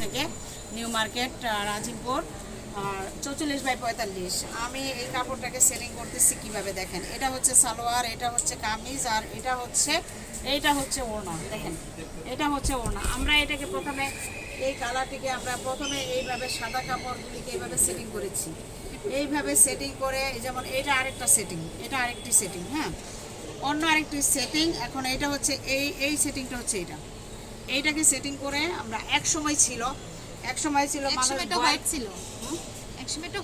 থেকে new market Rajimpur আর চৌচল্লিশ by পঁয়তাল্লিশ। আমি এই কাপড়টাকে সেলিং করতেছি কীভাবে দেখেন? এটা হচ্ছে সালোয়ার, এটা হচ্ছে কামিজ, আর এটা হচ্ছে, এইটা হচ্ছে ওড়না, দেখেন। এটা হচ্ছে ওড়না। আমরা এটাকে প্রথমে, এই কালারটিকে আমরা প্রথমে এইভাবে সাদা কাপড়গুলিকে এইভাবে সেটিং করেছি। এইভাবে সেটিং করে যেমন এটা আরেকটা সেটিং এটা আরেকটি সেটিং হ্যাঁ? অন্য আরেকটি সেটিং এখন এটা হচ্ছে, এই এই সেটিংটা হচ্ছে এটা এইটাকে সেটিং করে আমরা এক সময় ছিল এক সময় ছিল। মানুষ হোয়াইট ছিল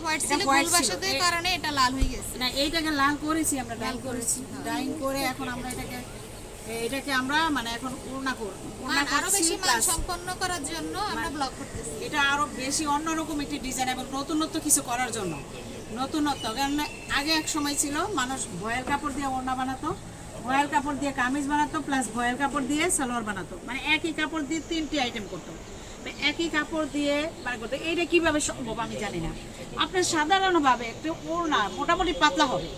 হোয়াইট ছিল। কারণে এটা লাল হয়ে গেছে। না এইটাকে লাল করেছি আমরা ডাইং করেছি। ডাইং করে এখন আমরা এটাকে এটাকে আমরা মানে এখন উড়না করব আরও বেশি মান সম্পন্ন করার জন্য আমরা ব্লক করতেছি। এটা আরও বেশি অন্যরকম একটি ডিজাইন এবং নতুনত্ব কিছু করার জন্য। নতুনত্ব কারণ আগে এক সময় ছিল মানুষ ভয়ের কাপড় দিয়ে ওড়না বানাতো ভয়েল কাপড় দিয়ে কামিজ বানাতো প্লাস ভয়েল কাপড় দিয়ে সালোয়ার বানাতো। মানে একই কাপড় দিয়ে তিনটি আইটেম করতো। একই কাপড় দিয়ে বার করতো। এইটা কীভাবে সম্ভব আমি জানি না। আপনার সাধারণভাবে একটু ওড়না মোটামুটি পাতলা হবে।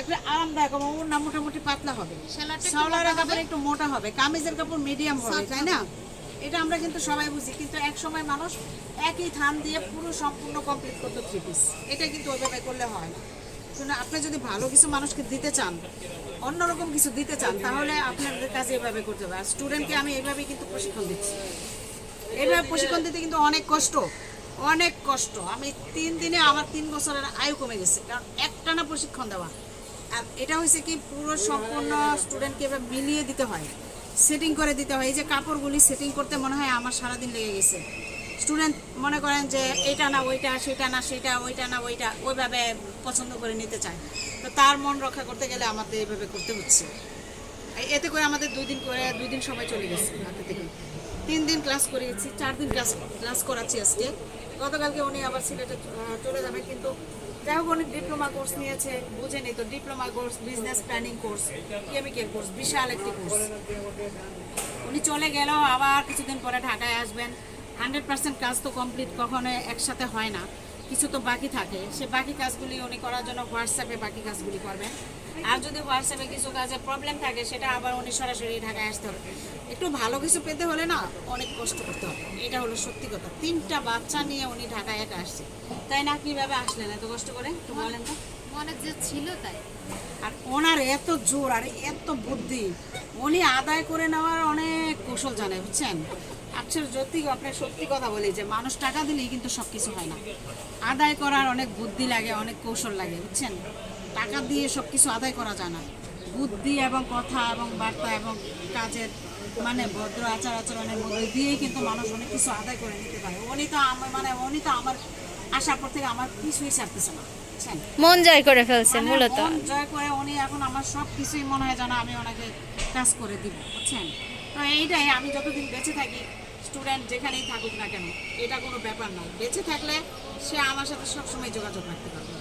একটা আরামদায়ক ওড়না মোটামুটি পাতলা হবে। সালোয়ারের কাপড় একটু মোটা হবে। কামিজের কাপড় মিডিয়াম হবে তাই না? এটা আমরা কিন্তু সবাই বুঝি কিন্তু এক সময় মানুষ একই থান দিয়ে পুরো সম্পূর্ণ কমপ্লিট করতো থ্রি পিস এটা কিন্তু ওইভাবে করলে হয় না। আপনি যদি ভালো কিছু মানুষকে দিতে চান, অন্যরকম কিছু দিতে চান, তাহলে আপনাদের কাছে এভাবে করতে হবে। আর স্টুডেন্টকে আমি এইভাবেই কিন্তু প্রশিক্ষণ দিচ্ছি। এইভাবে প্রশিক্ষণ দিতে কিন্তু অনেক কষ্ট অনেক কষ্ট। আমি তিন দিনে আমার তিন বছরের আয়ু কমে গেছে, কারণ একটানা প্রশিক্ষণ দেওয়া। আর এটা হয়েছে কি, পুরো সম্পূর্ণ স্টুডেন্টকে এবার মিলিয়ে দিতে হয় সেটিং করে দিতে হয়। এই যে কাপড়গুলি সেটিং করতে মনে হয় আমার সারাদিন লেগে গেছে। স্টুডেন্ট মনে করেন যে এটা না, ওইটা, সেটা না, সেটা, ওইটা না, ওইটা, ওইভাবে পছন্দ করে নিতে চায়। তো তার মন রক্ষা করতে গেলে আমাদের এইভাবে করতে হচ্ছে। এতে করে আমাদের দুই দিন করে, দুই দিন সময় চলে গেছে হাতে থেকে তিন দিন ক্লাস করিয়েছি, চার দিন ক্লাস ক্লাস করাচ্ছি আজকে। গতকালকে উনি আবার সিলেটে চলে যাবে, কিন্তু যাই হোক, উনি ডিপ্লোমা কোর্স নিয়েছে বুঝেনি তো, diploma course, business planning course chemical course, বিশাল একটি কোর্স। উনি চলে গেল আবার কিছুদিন পরে ঢাকায় আসবেন। হান্ড্রেড পার্সেন্ট কাজ তো কমপ্লিট কখনো একসাথে হয় না। কিছু তো বাকি থাকে। সে বাকি কাজগুলি উনি করার জন্য হোয়াটসঅ্যাপে বাকি কাজগুলি করবেন। আর যদি হোয়াটসঅ্যাপে কিছু কাজে প্রবলেম থাকে সেটা আবার উনি সরাসরি ঢাকায় আসতে হবে। একটু ভালো কিছু পেতে হলে না অনেক কষ্ট করতে হবে। এটা হলো সত্যি কথা। তিনটা বাচ্চা নিয়ে উনি ঢাকায় একা আসছে। তাই না কীভাবে আসলেন? এত কষ্ট করে? একটু বলেন তো। মনে যে ছিল তাই। আর ওনার এত জোর আর এত বুদ্ধি। উনি আদায় করে নেওয়ার অনেক কৌশল জানে বুঝছেন? আচ্ছা সত্যি আপনার সত্যি কথা বলি যে মানুষ টাকা দিলেই কিন্তু সব কিছু হয় না। আদায় করার অনেক বুদ্ধি লাগে অনেক কৌশল লাগে বুঝছেন? টাকা দিয়ে সব কিছু আদায় করা যায় না। বুদ্ধি এবং কথা এবং বার্তা এবং কাজের মানে ভদ্র আচার আচরণের মধ্যে দিয়েই কিন্তু মানুষ অনেক কিছু আদায় করে নিতে পারে। উনি তো আমার মানে উনি তো আমার আসার পর থেকে আমার কিছুই ছাড়তেছে না মন জয় করে ফেলছে মানে মূলত। মন জয় করে উনি এখন আমার সব কিছুই মনে হয় যেন আমি ওনাকে কাজ করে দিব বুঝছেন? তো এইটাই আমি যতদিন বেঁচে থাকি স্টুডেন্ট যেখানেই থাকুক না কেন, এটা কোনো ব্যাপার নয়। বেঁচে থাকলে সে আমার সাথে সবসময় যোগাযোগ রাখতে পারবে।